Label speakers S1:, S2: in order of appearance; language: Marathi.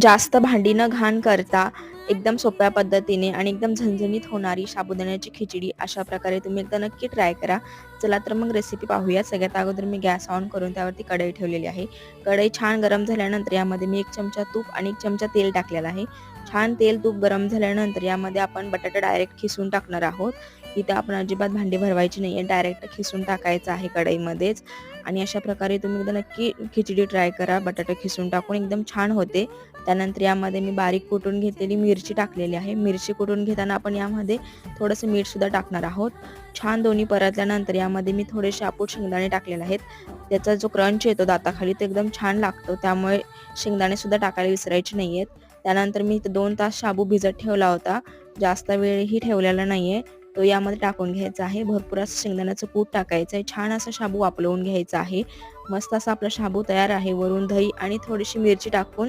S1: जास्त भांडी न घाण करता एकदम सोप्या पद्धतीने आणि एकदम झणझणीत होणारी साबुदाण्याची खिचडी अशा प्रकारे तुम्ही एकदा नक्की ट्राय करा. चला तर मग रेसिपी पाहूया. सगळ्यात अगोदर मी गॅस ऑन करून त्यावरती कढई ठेवलेली आहे. कढई छान गरम झाल्यानंतर यामध्ये मी एक चमचा तूप आणि एक चमचा तेल टाकलेला आहे. छान तेल तूप गरम झाल्यानंतर यामध्ये आपण बटाटा डायरेक्ट खिसून टाकणार आहोत. इथे आपण अजिबात भांडी भरवायची नाही आहे डायरेक्ट खिसून टाकायचं आहे कढईमध्येच. आणि अशा प्रकारे तुम्ही एकदा नक्की खिचडी ट्राय करा बटाटे खिसून टाकून एकदम छान होते. त्यानंतर यामध्ये मी बारीक कुटून घेतलेली मिरची टाकलेली आहे. मिरची कुटून घेताना आपण यामध्ये थोडंसं मीठसुद्धा टाकणार आहोत. छान दोन्ही परतल्यानंतर यामध्ये मी थोडे आपूट शेंगदाणे टाकलेले आहेत. त्याचा जो क्रंच येतो दाताखाली तो एकदम छान लागतो. त्यामुळे शेंगदाणेसुद्धा टाकायला विसरायचे नाही आहेत त्यानंतर मी दोन तास शाबू भिजत ठेवला होता. जास्त वेळही ठेवलेला नाही आहे तो यामध्ये टाकून घ्यायचा आहे. भरपूर असं शेंगदाण्याचं कूट टाकायचं आहे. छान असा शाबू वापरवून घ्यायचा आहे. मस्त असा आपला शाबू तयार आहे. वरून दही आणि थोडीशी मिरची टाकून